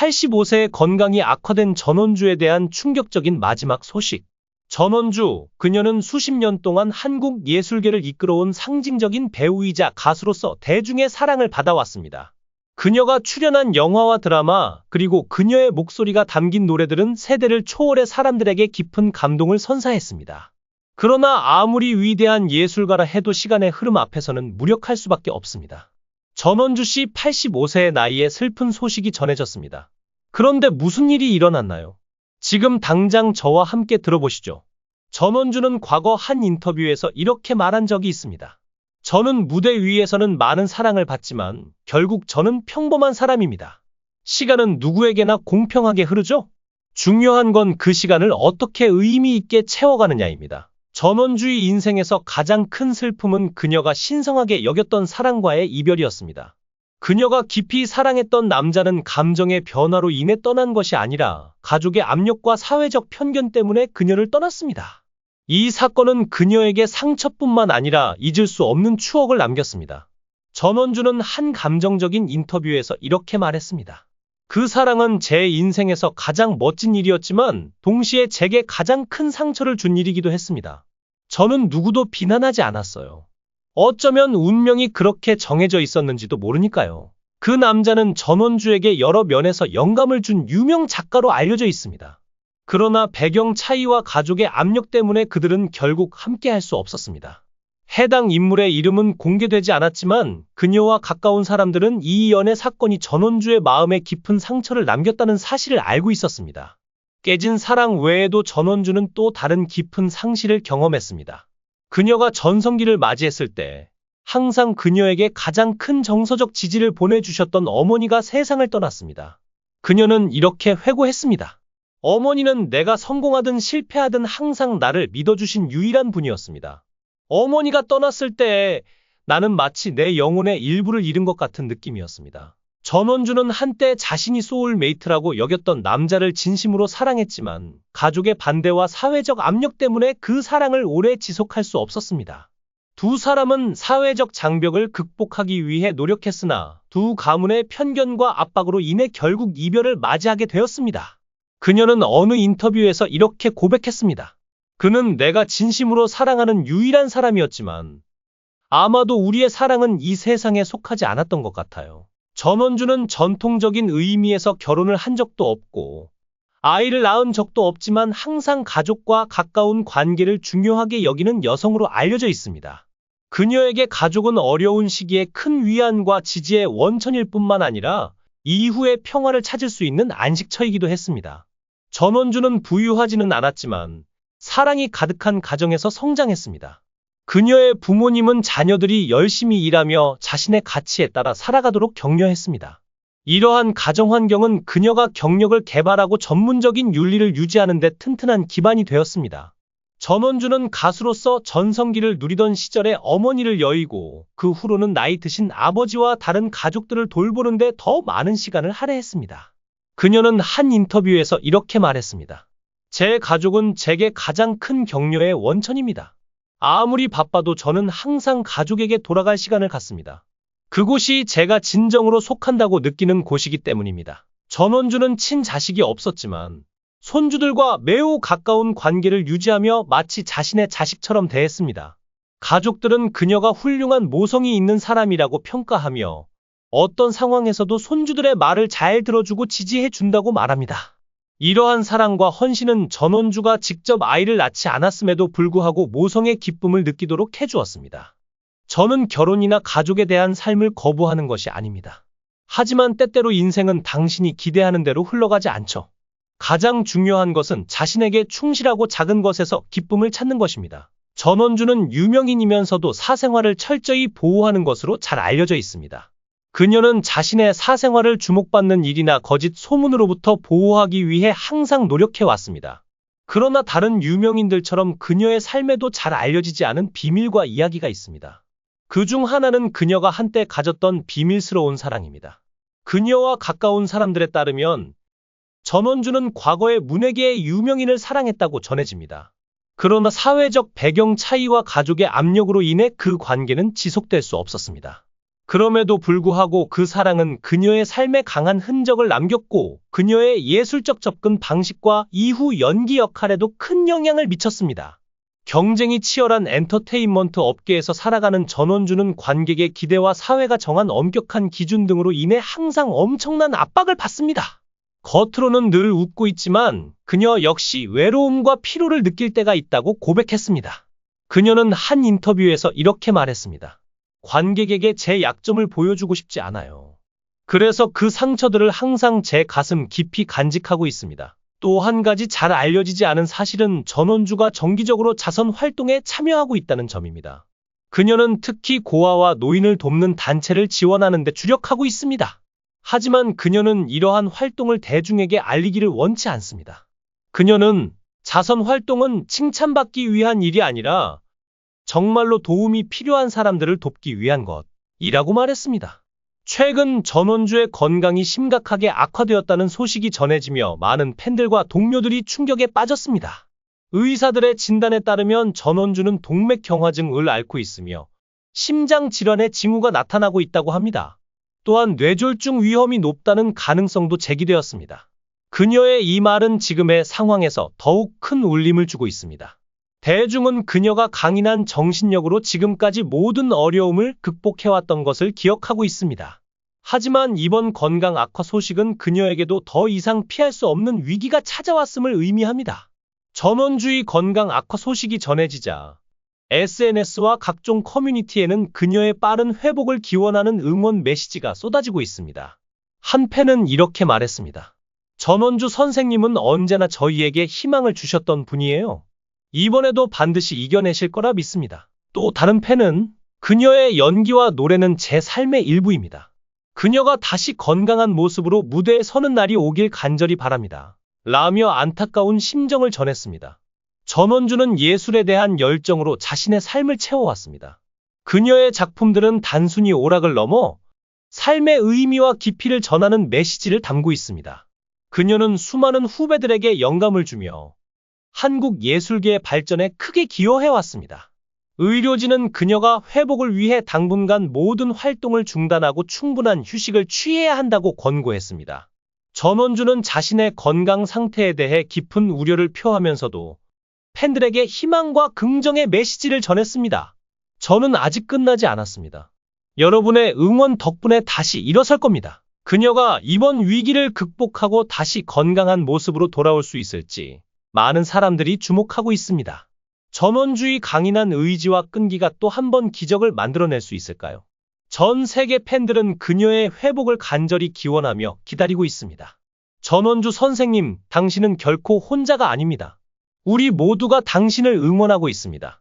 85세의 건강이 악화된 전원주에 대한 충격적인 마지막 소식. 전원주, 그녀는 수십 년 동안 한국 예술계를 이끌어온 상징적인 배우이자 가수로서 대중의 사랑을 받아왔습니다. 그녀가 출연한 영화와 드라마, 그리고 그녀의 목소리가 담긴 노래들은 세대를 초월해 사람들에게 깊은 감동을 선사했습니다. 그러나 아무리 위대한 예술가라 해도 시간의 흐름 앞에서는 무력할 수밖에 없습니다. 전원주 씨 85세의 나이에 슬픈 소식이 전해졌습니다. 그런데 무슨 일이 일어났나요? 지금 당장 저와 함께 들어보시죠. 전원주는 과거 한 인터뷰에서 이렇게 말한 적이 있습니다. 저는 무대 위에서는 많은 사랑을 받지만 결국 저는 평범한 사람입니다. 시간은 누구에게나 공평하게 흐르죠? 중요한 건 그 시간을 어떻게 의미 있게 채워가느냐입니다. 전원주의 인생에서 가장 큰 슬픔은 그녀가 신성하게 여겼던 사랑과의 이별이었습니다. 그녀가 깊이 사랑했던 남자는 감정의 변화로 인해 떠난 것이 아니라 가족의 압력과 사회적 편견 때문에 그녀를 떠났습니다. 이 사건은 그녀에게 상처뿐만 아니라 잊을 수 없는 추억을 남겼습니다. 전원주는 한 감정적인 인터뷰에서 이렇게 말했습니다. 그 사랑은 제 인생에서 가장 멋진 일이었지만 동시에 제게 가장 큰 상처를 준 일이기도 했습니다. 저는 누구도 비난하지 않았어요. 어쩌면 운명이 그렇게 정해져 있었는지도 모르니까요. 그 남자는 전원주에게 여러 면에서 영감을 준 유명 작가로 알려져 있습니다. 그러나 배경 차이와 가족의 압력 때문에 그들은 결국 함께 할 수 없었습니다. 해당 인물의 이름은 공개되지 않았지만 그녀와 가까운 사람들은 이 연애 사건이 전원주의 마음에 깊은 상처를 남겼다는 사실을 알고 있었습니다. 깨진 사랑 외에도 전원주는 또 다른 깊은 상실을 경험했습니다. 그녀가 전성기를 맞이했을 때 항상 그녀에게 가장 큰 정서적 지지를 보내주셨던 어머니가 세상을 떠났습니다. 그녀는 이렇게 회고했습니다. 어머니는 내가 성공하든 실패하든 항상 나를 믿어주신 유일한 분이었습니다. 어머니가 떠났을 때 나는 마치 내 영혼의 일부를 잃은 것 같은 느낌이었습니다. 전원주는 한때 자신이 소울메이트라고 여겼던 남자를 진심으로 사랑했지만 가족의 반대와 사회적 압력 때문에 그 사랑을 오래 지속할 수 없었습니다. 두 사람은 사회적 장벽을 극복하기 위해 노력했으나 두 가문의 편견과 압박으로 인해 결국 이별을 맞이하게 되었습니다. 그녀는 어느 인터뷰에서 이렇게 고백했습니다. 그는 내가 진심으로 사랑하는 유일한 사람이었지만 아마도 우리의 사랑은 이 세상에 속하지 않았던 것 같아요. 전원주는 전통적인 의미에서 결혼을 한 적도 없고 아이를 낳은 적도 없지만 항상 가족과 가까운 관계를 중요하게 여기는 여성으로 알려져 있습니다. 그녀에게 가족은 어려운 시기에 큰 위안과 지지의 원천일 뿐만 아니라 이후의 평화를 찾을 수 있는 안식처이기도 했습니다. 전원주는 부유하지는 않았지만 사랑이 가득한 가정에서 성장했습니다. 그녀의 부모님은 자녀들이 열심히 일하며 자신의 가치에 따라 살아가도록 격려했습니다. 이러한 가정 환경은 그녀가 경력을 개발하고 전문적인 윤리를 유지하는 데 튼튼한 기반이 되었습니다. 전원주는 가수로서 전성기를 누리던 시절에 어머니를 여의고 그 후로는 나이 드신 아버지와 다른 가족들을 돌보는데 더 많은 시간을 할애했습니다. 그녀는 한 인터뷰에서 이렇게 말했습니다. 제 가족은 제게 가장 큰 격려의 원천입니다. 아무리 바빠도 저는 항상 가족에게 돌아갈 시간을 갖습니다. 그곳이 제가 진정으로 속한다고 느끼는 곳이기 때문입니다. 전원주는 친자식이 없었지만 손주들과 매우 가까운 관계를 유지하며 마치 자신의 자식처럼 대했습니다. 가족들은 그녀가 훌륭한 모성이 있는 사람이라고 평가하며 어떤 상황에서도 손주들의 말을 잘 들어주고 지지해 준다고 말합니다. 이러한 사랑과 헌신은 전원주가 직접 아이를 낳지 않았음에도 불구하고 모성의 기쁨을 느끼도록 해주었습니다. 저는 결혼이나 가족에 대한 삶을 거부하는 것이 아닙니다. 하지만 때때로 인생은 당신이 기대하는 대로 흘러가지 않죠. 가장 중요한 것은 자신에게 충실하고 작은 것에서 기쁨을 찾는 것입니다. 전원주는 유명인이면서도 사생활을 철저히 보호하는 것으로 잘 알려져 있습니다. 그녀는 자신의 사생활을 주목받는 일이나 거짓 소문으로부터 보호하기 위해 항상 노력해 왔습니다. 그러나 다른 유명인들처럼 그녀의 삶에도 잘 알려지지 않은 비밀과 이야기가 있습니다. 그 중 하나는 그녀가 한때 가졌던 비밀스러운 사랑입니다. 그녀와 가까운 사람들에 따르면 전원주는 과거에 문예계의 유명인을 사랑했다고 전해집니다. 그러나 사회적 배경 차이와 가족의 압력으로 인해 그 관계는 지속될 수 없었습니다. 그럼에도 불구하고 그 사랑은 그녀의 삶에 강한 흔적을 남겼고 그녀의 예술적 접근 방식과 이후 연기 역할에도 큰 영향을 미쳤습니다. 경쟁이 치열한 엔터테인먼트 업계에서 살아가는 전원주는 관객의 기대와 사회가 정한 엄격한 기준 등으로 인해 항상 엄청난 압박을 받습니다. 겉으로는 늘 웃고 있지만 그녀 역시 외로움과 피로를 느낄 때가 있다고 고백했습니다. 그녀는 한 인터뷰에서 이렇게 말했습니다. 관객에게 제 약점을 보여주고 싶지 않아요. 그래서 그 상처들을 항상 제 가슴 깊이 간직하고 있습니다. 또 한 가지 잘 알려지지 않은 사실은 전원주가 정기적으로 자선 활동에 참여하고 있다는 점입니다. 그녀는 특히 고아와 노인을 돕는 단체를 지원하는 데 주력하고 있습니다. 하지만 그녀는 이러한 활동을 대중에게 알리기를 원치 않습니다. 그녀는 자선 활동은 칭찬받기 위한 일이 아니라 정말로 도움이 필요한 사람들을 돕기 위한 것이라고 말했습니다. 최근 전원주의 건강이 심각하게 악화되었다는 소식이 전해지며 많은 팬들과 동료들이 충격에 빠졌습니다. 의사들의 진단에 따르면 전원주는 동맥경화증을 앓고 있으며 심장 질환의 징후가 나타나고 있다고 합니다. 또한 뇌졸중 위험이 높다는 가능성도 제기되었습니다. 그녀의 이 말은 지금의 상황에서 더욱 큰 울림을 주고 있습니다. 대중은 그녀가 강인한 정신력으로 지금까지 모든 어려움을 극복해왔던 것을 기억하고 있습니다. 하지만 이번 건강 악화 소식은 그녀에게도 더 이상 피할 수 없는 위기가 찾아왔음을 의미합니다. 전원주의 건강 악화 소식이 전해지자 SNS와 각종 커뮤니티에는 그녀의 빠른 회복을 기원하는 응원 메시지가 쏟아지고 있습니다. 한 팬은 이렇게 말했습니다. 전원주 선생님은 언제나 저희에게 희망을 주셨던 분이에요. 이번에도 반드시 이겨내실 거라 믿습니다. 또 다른 팬은 그녀의 연기와 노래는 제 삶의 일부입니다. 그녀가 다시 건강한 모습으로 무대에 서는 날이 오길 간절히 바랍니다. 라며 안타까운 심정을 전했습니다. 전원주는 예술에 대한 열정으로 자신의 삶을 채워왔습니다. 그녀의 작품들은 단순히 오락을 넘어 삶의 의미와 깊이를 전하는 메시지를 담고 있습니다. 그녀는 수많은 후배들에게 영감을 주며 한국 예술계의 발전에 크게 기여해왔습니다. 의료진은 그녀가 회복을 위해 당분간 모든 활동을 중단하고 충분한 휴식을 취해야 한다고 권고했습니다. 전원주는 자신의 건강 상태에 대해 깊은 우려를 표하면서도 팬들에게 희망과 긍정의 메시지를 전했습니다. 저는 아직 끝나지 않았습니다. 여러분의 응원 덕분에 다시 일어설 겁니다. 그녀가 이번 위기를 극복하고 다시 건강한 모습으로 돌아올 수 있을지 많은 사람들이 주목하고 있습니다. 전원주의 강인한 의지와 끈기가 또 한 번 기적을 만들어낼 수 있을까요? 전 세계 팬들은 그녀의 회복을 간절히 기원하며 기다리고 있습니다. 전원주 선생님, 당신은 결코 혼자가 아닙니다. 우리 모두가 당신을 응원하고 있습니다.